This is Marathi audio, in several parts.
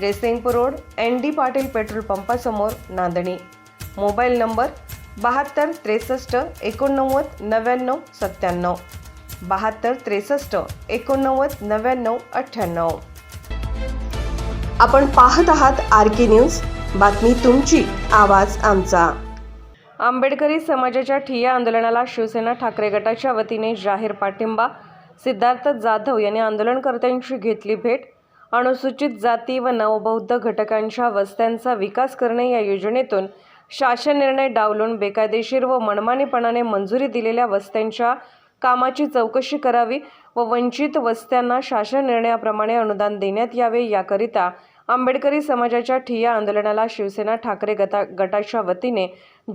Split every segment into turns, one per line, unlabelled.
Jaysingpur road N D Patil petrol पंपासमोर Nandani. Mobile number बहात्तर त्रेसष्ट एकोणनव्वद नव्याण्णव सत्त्याण्णव. बहात्तर त्रेसष्ट एकोणनव्वद नव्याण्णव अठ्ठ्याण्णव. आपण पाहत आहात आर के न्यूज. बातमी तुमची आवाज आमचा. आंबेडकरी समाजाच्या ठिय्या आंदोलनाला शिवसेना ठाकरे गटाच्या वतीने जाहीर पाठिंबा. सिद्धार्थ जाधव यांनी आंदोलनकर्त्यांची घेतली भेट. अनुसूचित जाती व नवबौद्ध घटकांच्या वस्त्यांचा विकास करणे या योजनेतून शासन निर्णय डावलून बेकायदेशीर व मनमानीपणाने मंजुरी दिलेल्या वस्त्यांच्या कामाची चौकशी करावी व वंचित वस्त्यांना शासन निर्णयाप्रमाणे अनुदान देण्यात यावे याकरिता आंबेडकरी समाजाच्या ठिय्या आंदोलनाला शिवसेना ठाकरे गटा गटाच्या वतीने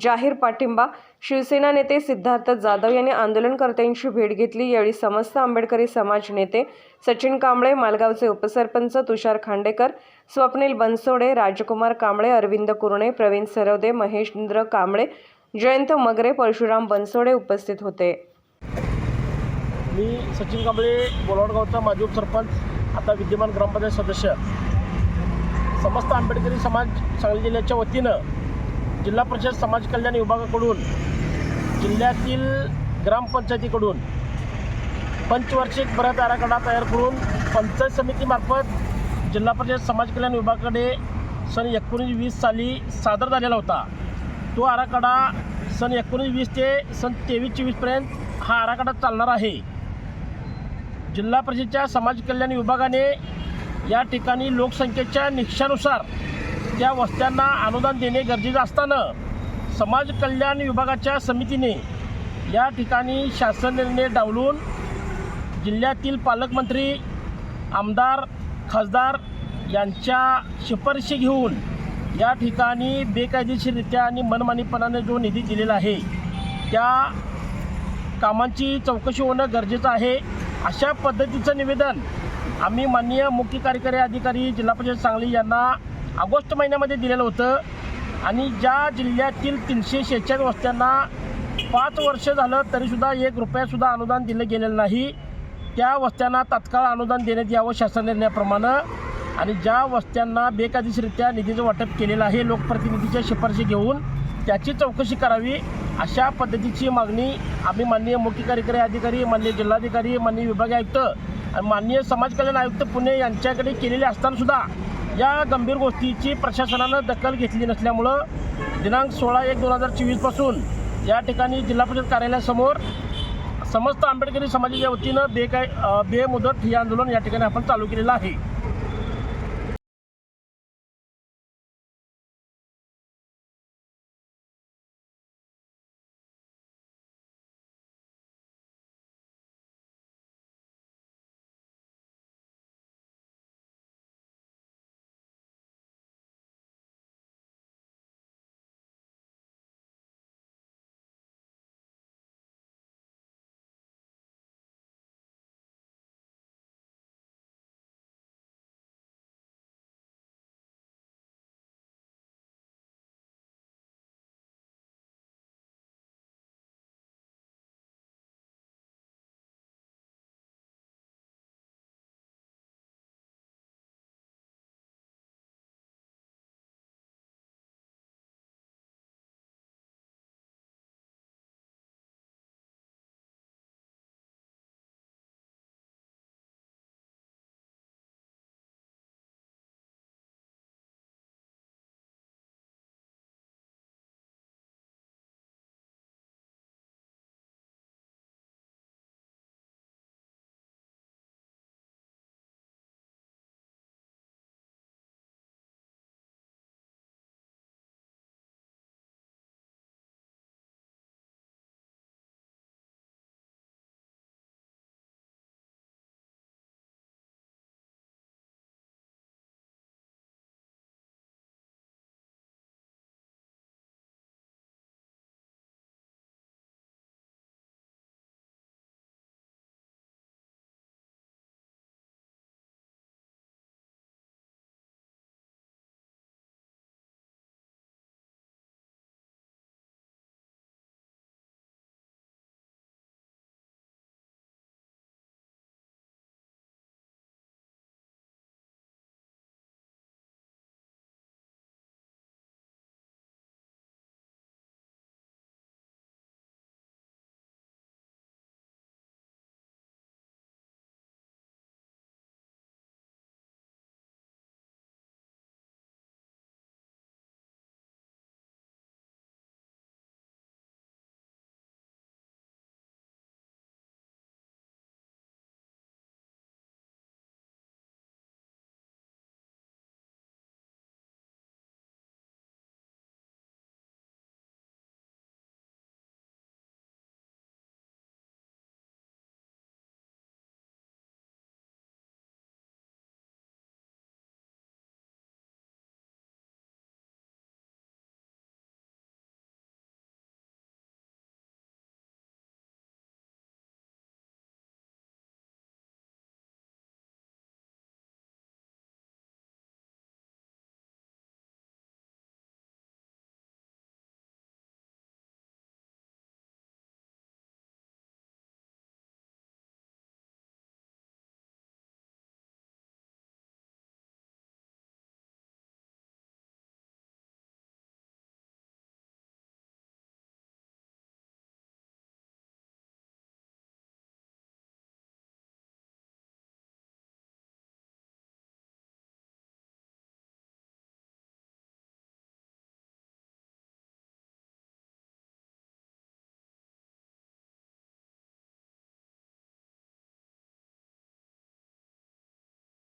जाहीर पाठिंबा. शिवसेना नेते सिद्धार्थ जाधव यांनी आंदोलनकर्त्यांची भेट घेतली. यावेळी समस्त आंबेडकरी समाज नेते सचिन कांबळे मालगावचे उपसरपंच तुषार खांडेकर स्वप्नील बनसोडे राजकुमार कांबळे अरविंद कुरणे प्रवीण सरवदे महेंद्र कांबळे जयंत मगरे परशुराम बनसोडे उपस्थित होते.
मी सचिन कांबळे बोलवडगावचा माजी उपसरपंच आता विद्यमान ग्रामपंचायत सदस्य. समस्त आंबेडकरी समाज सांगली जिल्ह्याच्या वतीनं जिल्हा परिषद समाज कल्याण विभागाकडून जिल्ह्यातील ग्रामपंचायतीकडून पंचवार्षिक बऱ्याच आराखडा तयार करून पंचायत समितीमार्फत जिल्हा परिषद समाज कल्याण विभागाकडे सन एकोणीस वीस साली सादर झालेला होता. तो आराखडा सन एकोणीस वीस ते सन तेवीस चोवीसपर्यंत हा आराखडा चालणार आहे. जिल्हा परिषदच्या समाज कल्याण विभागाने या ठिकाणी लोकसंख्येच्या निकषानुसार त्या वस्त्यांना अनुदान देणे गरजेचं असताना समाज कल्याण विभागाच्या समितीने या ठिकाणी शासन निर्णय डावलून जिल्ह्यातील पालकमंत्री आमदार खासदार यांच्या शिफारशी घेऊन या ठिकाणी बेकायदेशीररित्या आणि मनमानीपणाने जो निधी दिलेला आहे त्या कामांची चौकशी होणं गरजेचं आहे. अशा पद्धतीचं निवेदन आम्ही माननीय मुख्य कार्यकारी अधिकारी जिल्हा परिषद सांगली यांना ऑगस्ट महिन्यामध्ये दिलेलं होतं. आणि ज्या जिल्ह्यातील तीनशे शेहेचाळीस वस्त्यांना पाच वर्ष झालं तरीसुद्धा एक रुपयासुद्धा अनुदान दिलं गेलेलं नाही. त्या वस्त्यांना तात्काळ अनुदान देण्यात यावं शासन निर्णयाप्रमाणे. आणि ज्या वस्त्यांना बेकायदेशीरित्या निधीचं वाटप केलेलं आहे लोकप्रतिनिधीच्या शिफारशी घेऊन त्याची चौकशी करावी अशा पद्धतीची मागणी आम्ही माननीय मुख्य कार्यकारी अधिकारी माननीय जिल्हाधिकारी माननीय विभागीय आयुक्त माननीय समाज कल्याण आयुक्त पुणे यांच्याकडे केलेली असतानासुद्धा या गंभीर गोष्टीची प्रशासनानं दखल घेतली नसल्यामुळं दिनांक सोळा एक दोन हजार चोवीसपासून या ठिकाणी जिल्हा परिषद कार्यालयासमोर समस्त आंबेडकरी समाजाच्या वतीनं बेकाय बेमुदत हे आंदोलन या ठिकाणी आपण चालू केलेलं आहे.